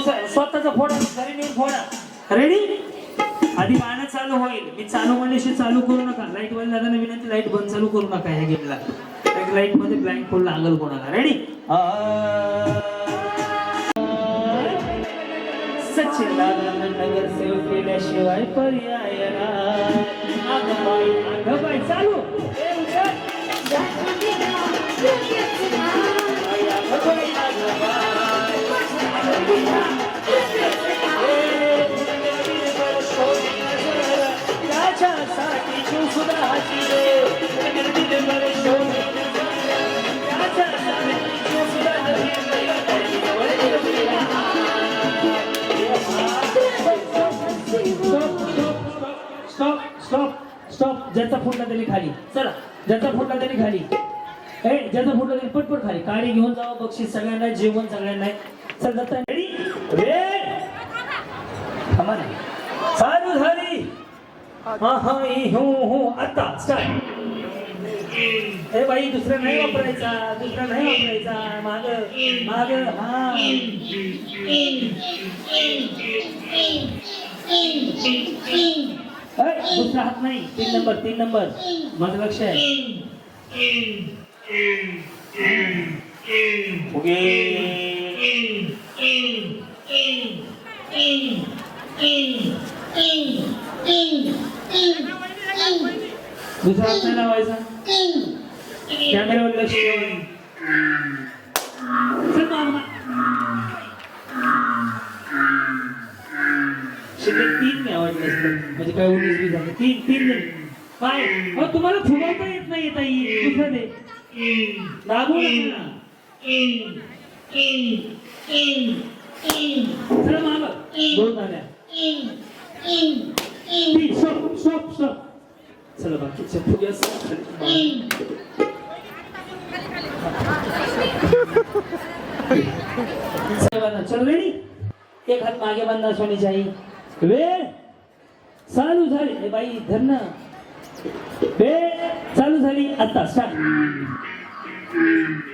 स्वतःचा फोडा घरी नेऊन फोडा. रेडी आधी गाणं चालू होईल. मी चालू म्हणल्याशी चालू करू नका. लाइट वाले दादा विनंती लाइट बंद चालू करू नका ह्या गेमला. लाइटमध्ये ब्लँक फोड लागल कोणाला. रेडी सचिन दादा नगरसेवक केल्याशिवाय पर्याय नाही. अगं बाई, अगं बाई, चालू. ज्याचा फुटला त्याने खाली. चला ज्याचा फुटला तरी खाली. ए ज्याचा फुटला तरी पटपट खाली. काळी घेऊन जावा बक्षीस सगळ्यांना जेवण सगळ्यांना. चल चालू झाली हा आता स्टार्ट ए बाई दुसरा नाही वापरायचा दुसरा नाही वापरायचा माग माग हा दुसरा हात नाही तीन नंबर तीन नंबर माझं लक्ष आहे ओके दुसरा हात नाही लावायचा कॅमेरावर लक्ष ठेवा. तीन नाही आवडले म्हणजे काय उन्नीस बी झालं तीन तीन नाही काय अहो, तुम्हाला फुगवता येत नाही ताई दुसरं दे दाबू नका ना चला माग दोन झाल्या तीन स्टॉप स्टॉप स्टॉप चला बाकीच्या फुग्या खाली चल रेडी एक हात मागे बांधा सोनीची आई वेळ चालू झाली. बाई धरण वेळ चालू झाली. आता स्टार्ट. चल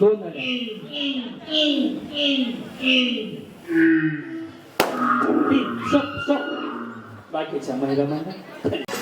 दोन झाले तीन स्टॉप स्टॉप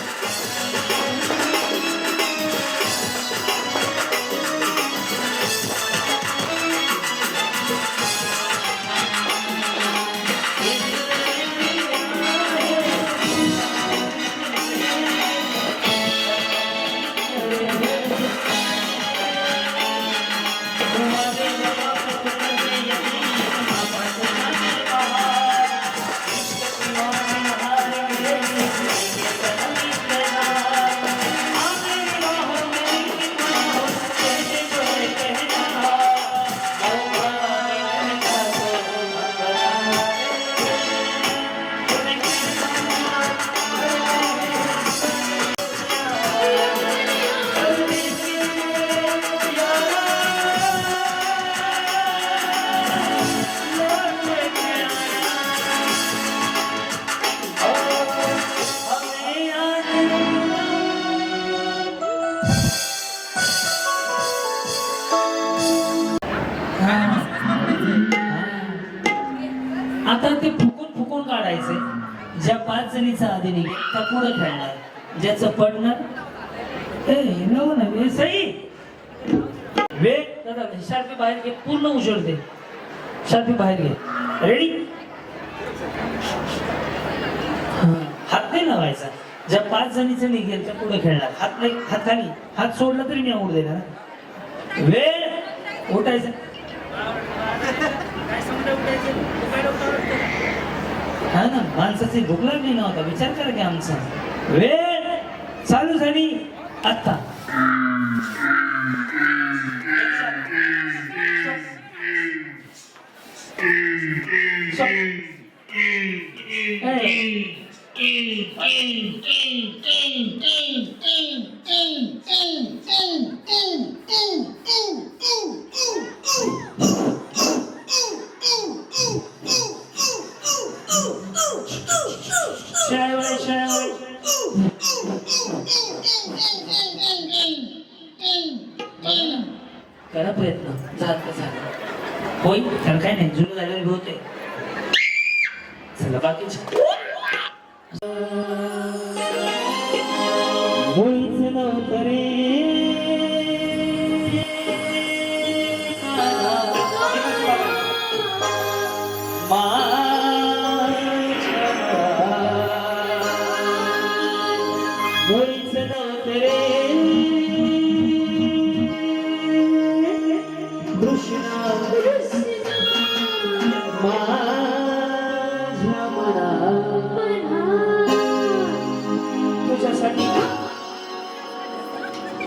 आता ते फुकून फुकून काढायचे. ज्या पाच जणीचा आधी निघेल त्या पुढे खेळणार. ज्याचं पडणार ए हिंडव ना हे सई! वेग दादा शार्पी बाहेर घे पूर्ण उजळते शार्पी बाहेर घे. रेडी हात नाही लावायचा. ज्या पाच जणीचं निघेल त्या पुढे खेळणार. हात नाही हात खाली. हात सोडला तरी मी आवड देणार. वेळ उठायचं. हा ना माणसाची भूक लागली नव्हता. विचार करा की आमचा. वेळ चालू झाली. आता शेळवळे शेळवळे करा प्रयत्न. झालं झालं. होय त्याला काय नाही जुनं झालेलं होते चला बाकीचं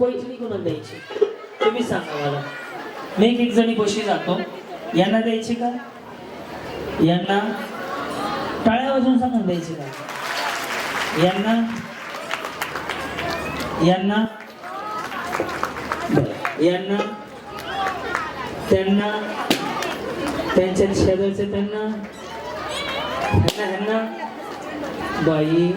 पपईची कोणाला द्यायची. तुम्ही सांगा मला. मी एक एक जणी बशी जातो. यांना द्यायची का? यांना टाळ्या वाजून सांगून द्यायची का? यांना यांना यांना त्यांना त्यांच्या शेजारचे त्यांना ह्यांना. बाई.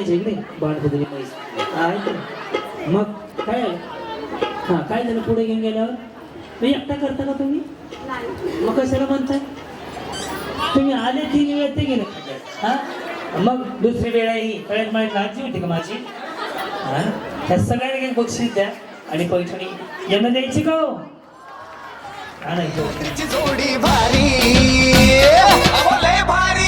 इकडे हय सोन्याची बाणपदरी म्हैस आहे मग काय हां काय झालं पुढे घेऊन गेल्यावर? मी एकटा करता का तुम्ही? मग कशाला म्हणताय? तुम्ही आले ती वेळ ते गेले हा? मग दुसरी वेळ आहे ही. कळत माझी लाजी होती का माझी? हा? त्या सगळ्यांना काही बक्षीस द्या आणि पैठणी यांना द्यायची का हो? नाही जोडी भारी. भारी.